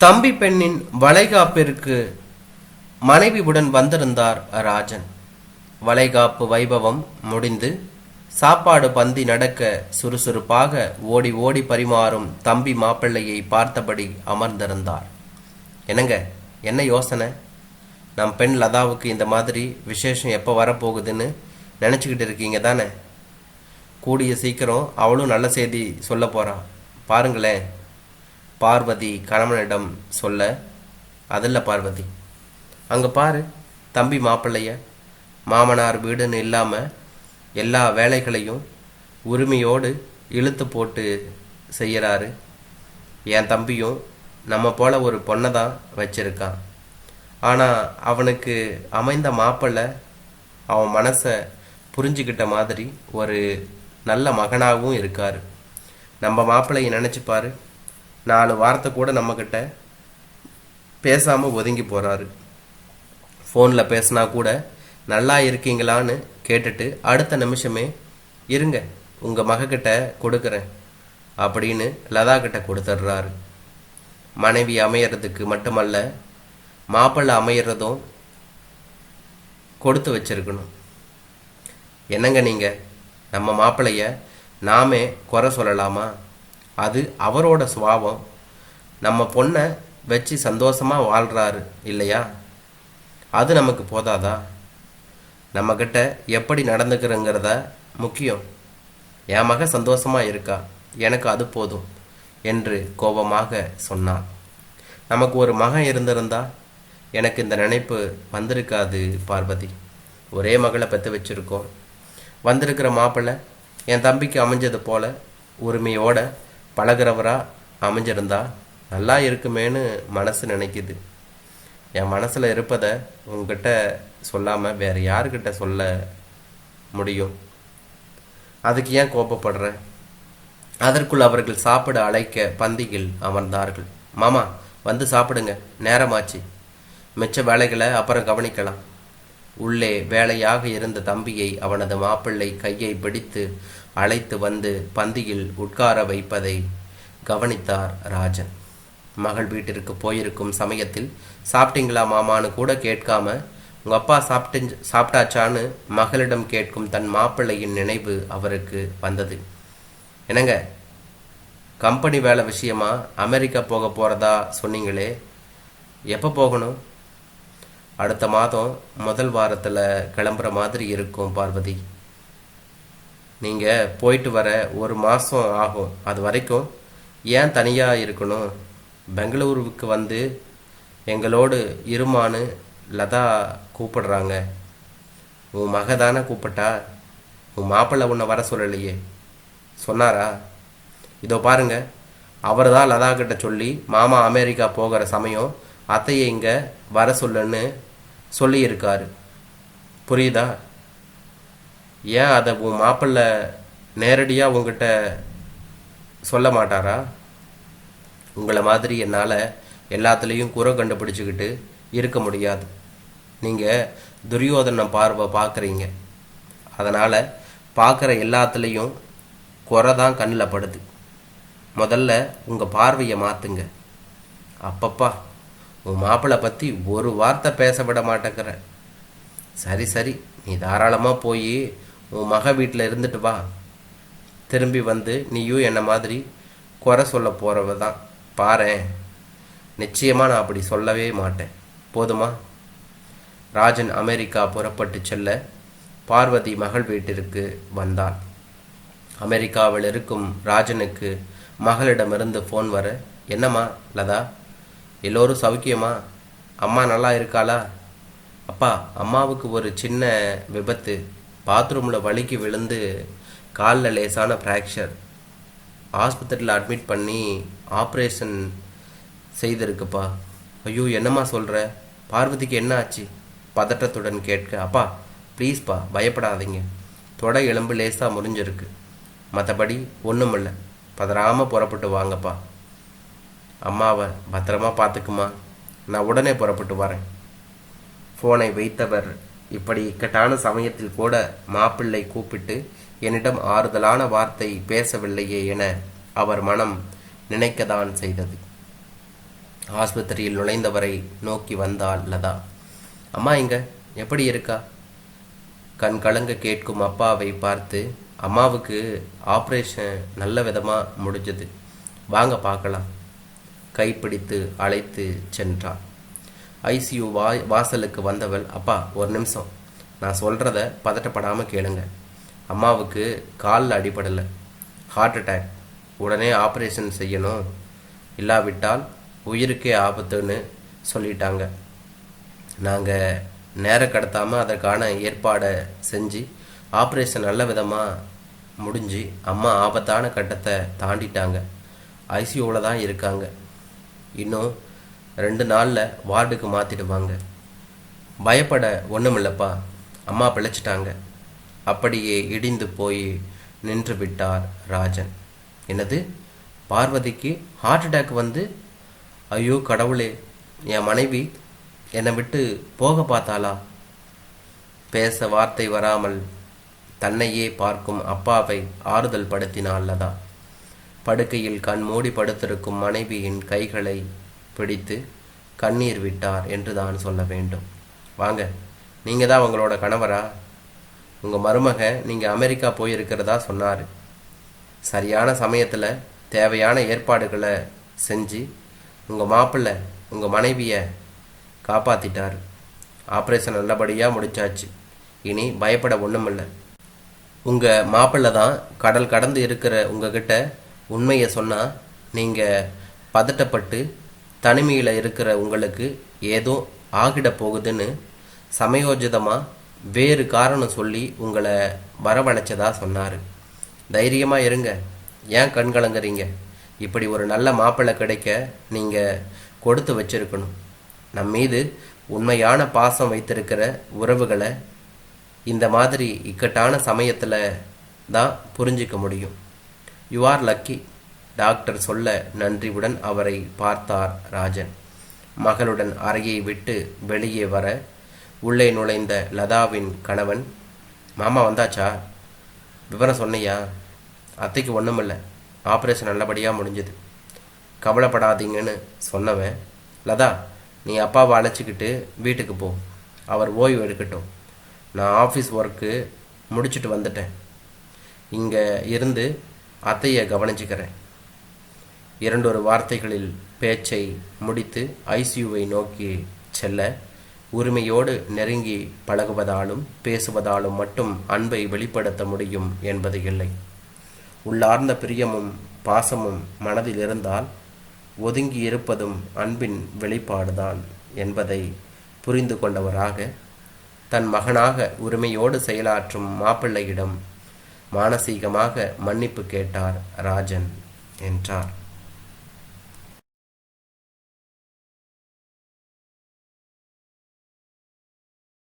தம்பி பெண்ணின் வளைகாப்பிற்கு மனைவியுடன் வந்திருந்தார் ராஜன். வளைகாப்பு வைபவம் முடிந்து சாப்பாடு பந்தி நடக்க சுறுசுறுப்பாக ஓடி ஓடி பரிமாறும் தம்பி மாப்பிள்ளையை பார்த்தபடி அமர்ந்திருந்தார். என்னங்க என்ன யோசனை? நம் பெண் லதாவுக்கு இந்த மாதிரி விசேஷம் எப்போ வரப்போகுதுன்னு நினச்சிக்கிட்டு இருக்கீங்க தானே? கூடிய சீக்கிரம் அவளும் நல்ல செய்தி சொல்ல போகிறான் பாருங்களேன் பார்வதி கணவனிடம் சொல்ல அதில் பார்வதி அங்கே பாரு தம்பி மாப்பிள்ளைய மாமனார் வீடுன்னு இல்லாமல் எல்லா வேலைகளையும் உரிமையோடு இழுத்து போட்டு செய்கிறாரு என் தம்பியும் நம்ம போல ஒரு பொண்ணை தான் வச்சிருக்கான். ஆனால் அவனுக்கு அமைந்த மாப்பிள்ளை அவன் மனசை புரிஞ்சுக்கிட்ட மாதிரி ஒரு நல்ல மகனாகவும் இருக்கார். நம்ம மாப்பிள்ளையை நினச்சிப்பாரு நாலு வார்த்தை கூட நம்மக்கிட்ட பேசாமல் ஒதுங்கி போகிறாரு ஃபோனில் பேசினா கூட நல்லா இருக்கீங்களான்னு கேட்டுட்டு அடுத்த நிமிஷமே இருங்க உங்கள் மகக்கிட்ட கொடுக்குறேன் அப்படின்னு லதா கிட்ட கொடுத்துட்றாரு. மனைவி அமையறதுக்கு மட்டுமல்ல மாப்பிள்ளை அமையிறதும் கொடுத்து வச்சிருக்கணும். என்னங்க நீங்கள் நம்ம மாப்பிள்ளைய நாமே குறை சொல்லலாமா? அது அவரோட சுபாவம். நம்ம பொண்ணை வச்சு சந்தோஷமாக வாழ்கிறாரு இல்லையா? அது நமக்கு போதாதா? நம்மக்கிட்ட எப்படி நடந்துக்கிறோங்கிறத முக்கியம். என் மக சந்தோஷமாக இருக்கா? எனக்கு அது போதும் என்று கோபமாக சொன்னான். நமக்கு ஒரு மகன் இருந்திருந்தா எனக்கு இந்த நினைப்பு வந்திருக்காது பார்வதி. ஒரே மகளை பெற்று வச்சுருக்கோம். வந்திருக்கிற மாப்பிள்ளை என் தம்பிக்கு அமைஞ்சது போல உரிமையோட பழகிறவரா அமைஞ்சிருந்தா நல்லா இருக்குமேன்னு மனசு நினைக்குது. என் மனசில் இருப்பதை உங்ககிட்ட சொல்லாமல் வேறு யாருக்கிட்ட சொல்ல முடியும்? அதுக்கு ஏன் கோபப்படுற? அதற்குள் அவர்கள் சாப்பிட அழைக்க பந்தியில் அமர்ந்தார்கள். மாமா வந்து சாப்பிடுங்க. நேரமாச்சு. மிச்ச வேலைகளை அப்புறம் கவனிக்கலாம். உள்ளே வேலையாக இருந்த தம்பியை அவனது மாப்பிள்ளை கையை பிடித்து அழைத்து வந்து பந்தியில் உட்கார வைப்பதை கவனித்தார் ராஜன். மகள் வீட்டிற்கு போயிருக்கும் சமயத்தில் சாப்பிட்டீங்களா மாமான்னு கூட கேட்காம உங்க அப்பா சாப்பிட்டு சாப்பிட்டாச்சான்னு மகளிடம் கேட்கும் தன் மாப்பிள்ளையின் நினைவு அவருக்கு வந்தது. என்னங்க கம்பெனி வேலை விஷயமா அமெரிக்கா போக போறதா சொன்னீங்களே எப்போ போகணும்? அடுத்த மாதம் முதல் வாரத்தில் கிளம்புற மாதிரி இருக்கும் பார்வதி. நீங்கள் போயிட்டு வர ஒரு மாதம் ஆகும். அது வரைக்கும் ஏன் தனியாக இருக்கணும்? பெங்களூருவுக்கு வந்து எங்களோடு இருமான்னு லதா கூப்பிடுறாங்க. உன் மக தானே கூப்பிட்டா? உன் மாப்பிள்ளை உன்னை வர சொல்லலையே. சொன்னாரா? இதோ பாருங்க. அவர் தான் லதா கிட்ட சொல்லி மாமா அமெரிக்கா போகிற சமயம் அத்தையை இங்கே வர சொல்லுன்னு சொல்லியிருக்காரு. புரியுதா? ஏன் அதை உன் மாப்பிள்ளை நேரடியாக உங்ககிட்ட சொல்ல மாட்டாரா? உங்களை மாதிரி என்னால் எல்லாத்துலேயும் குறை கண்டுபிடிச்சிக்கிட்டு இருக்க முடியாது. நீங்கள் துரியோதனம் பார்வை பார்க்குறீங்க. அதனால் பார்க்குற எல்லாத்துலேயும் குறை தான் கண்ணில் படுது. முதல்ல உங்கள் பார்வையை மாற்றுங்க அப்பப்பா. உன் மாப்பிள்ளை பற்றி ஒரு வார்த்தை பேச விட மாட்டேங்கிற. சரி சரி நீ தாராளமாக போய் உன் மக வீட்டில் இருந்துட்டு வா. திரும்பி வந்து நீயும் என்ன மாதிரி குறை சொல்ல போகிறவ தான் பாரேன் நிச்சயமாக நான் அப்படி சொல்லவே மாட்டேன். போதுமா? ராஜன் அமெரிக்கா புறப்பட்டு செல்ல பார்வதி மகள் வீட்டிற்கு வந்தாள். அமெரிக்காவில் இருக்கும் ராஜனுக்கு மகளிடமிருந்து ஃபோன் வர என்னம்மா லதா எல்லோரும் சௌக்கியமா அம்மா நல்லா இருக்காளா? அப்பா அம்மாவுக்கு ஒரு சின்ன விபத்து. பாத்ரூமில் வலிக்கு விழுந்து காலில் லேசான ஃப்ராக்சர் ஆஸ்பத்திரியில் அட்மிட் பண்ணி ஆப்ரேஷன் செய்திருக்குப்பா. ஐயோ என்னம்மா சொல்கிற பார்வதிக்கு என்ன ஆச்சு? பதட்டத்துடன் கேட்க அப்பா ப்ளீஸ்ப்பா பயப்படாதீங்க. தொடை எலும்பு லேசாக முறிஞ்சிருக்கு. மற்றபடி ஒன்றும் இல்லை பதறாமல் புறப்பட்டு வாங்கப்பா. அம்மாவை பத்திரமா பார்த்துக்குமா நான் உடனே புறப்பட்டு வரேன். ஃபோனை வைத்தவர் இப்படி இக்கட்டான சமயத்தில் கூட மாப்பிள்ளை கூப்பிட்டு என்னிடம் ஆறுதலான வார்த்தை பேசவில்லையே என அவர் மனம் நினைக்கதான் செய்தது. ஆஸ்பத்திரியில் நுழைந்தவரை நோக்கி வந்தாள் லதா. அம்மா இங்க எப்படி இருக்கா? கண் கலங்க கேட்கும் அப்பாவை பார்த்து அம்மாவுக்கு ஆப்ரேஷன் நல்ல விதமாக முடிஞ்சது. வாங்க பார்க்கலாம். கைப்பிடித்து அழைத்து சென்றாள் ஐசியூ வா வாசலுக்கு வந்தவள் அப்பா ஒரு நிமிஷம். நான் சொல்கிறத பதட்டப்படாமல் கேளுங்க. அம்மாவுக்கு காலில் அடிபடலை. ஹார்ட் அட்டாக் உடனே ஆப்ரேஷன் செய்யணும். இல்லாவிட்டால் உயிருக்கே ஆபத்துன்னு சொல்லிட்டாங்க. நாங்கள் நேரம் கடத்தாமல் அதற்கான ஏற்பாடை செஞ்சு ஆப்ரேஷன் நல்ல விதமாக முடிஞ்சு அம்மா ஆபத்தான கட்டத்தை தாண்டிட்டாங்க. ஐசியூவில் தான் இருக்காங்க. இன்னும் ரெண்டு நாளில் வார்டுக்கு மாற்றிடுவாங்க பயப்பட ஒன்றுமில்லப்பா அம்மா பிழைச்சிட்டாங்க. அப்படியே இடிந்து போய் நின்று விட்டார் ராஜன். என்னது? பார்வதிக்கு ஹார்ட் அட்டாக் வந்து? ஐயோ கடவுளே என் மனைவி என்னை விட்டு போக பார்த்தாளா? பேச வார்த்தை வராமல் தன்னையே பார்க்கும் அப்பாவை ஆறுதல் படுத்தினாள் லதா. படுக்கையில் கண் மூடி படுத்திருக்கும் மனைவியின் கைகளை பிடித்து கண்ணீர் விட்டார் என்று தான் சொல்ல வேண்டும். வாங்க நீங்கள் தான் உங்களோட கணவரா? உங்கள் மருமக நீங்கள் அமெரிக்கா போயிருக்கிறதா சொன்னார். சரியான சமயத்தில் தேவையான ஏற்பாடுகளை செஞ்சு உங்கள் மாப்பிள்ளை உங்கள் மனைவியை காப்பாற்றிட்டார் ஆப்ரேஷன் நல்லபடியாக முடிச்சாச்சு. இனி பயப்பட ஒன்றுமில்லை உங்கள் மாப்பிள்ளை தான் கடல் கடந்து இருக்கிற உங்ககிட்ட உண்மையை சொன்னால் நீங்கள் பதட்டப்பட்டு தனிமையில் இருக்கிற உங்களுக்கு ஏதோ ஆகிட போகுதுன்னு சமயோஜிதமாக வேறு காரணம் சொல்லி உங்களை வரவழைச்சதா சொன்னார். தைரியமாக இருங்க. ஏன் கண்கலங்குறீங்க இப்படி ஒரு நல்ல மாப்பிள்ளை கிடைக்க நீங்கள் கொடுத்து வச்சிருக்கணும். நம் மீது உண்மையான பாசம் வைத்திருக்கிற உறவுகளை இந்த மாதிரி இக்கட்டான சமயத்தில் தான் புரிஞ்சிக்க முடியும். யூ ஆர் லக்கி டாக்டர் சொல்ல நன்றியுடன் அவரை பார்த்தார் ராஜன். மகளுடன் அறையை விட்டு வெளியே வர உள்ளே நுழைந்த லதாவின் கணவன் மாமா வந்தாச்சா? விவரம் சொன்னையா? அத்தைக்கு ஒன்றுமில்லை ஆப்ரேஷன் நல்லபடியாக முடிஞ்சது. கவலைப்படாதீங்கன்னு சொன்னவன் லதா நீ அப்பாவை அழைச்சிக்கிட்டு வீட்டுக்கு போ. அவர் ஓய்வு எடுக்கட்டும். நான் ஆஃபீஸ் ஒர்க்கு முடிச்சுட்டு வந்துட்டேன். இங்கே இருந்து அத்தையை கவனிச்சுக்கிறேன். இரண்டொரு வார்த்தைகளில் பேச்சை முடித்து ஐசியூவை நோக்கி செல்ல உரிமையோடு நெருங்கி பழகுவதாலும் பேசுவதாலும் மட்டும் அன்பை வெளிப்படுத்த முடியும் என்பது இல்லை. உள்ளார்ந்த பிரியமும் பாசமும் மனதில் இருந்தால் ஒதுங்கி இருப்பதும் அன்பின் வெளிப்பாடுதான் என்பதை புரிந்து கொண்டவராக தன் மகனாக உரிமையோடு செயலாற்றும் மாப்பிள்ளையிடம் மானசீகமாக மன்னிப்பு கேட்டார் ராஜன் என்றார்.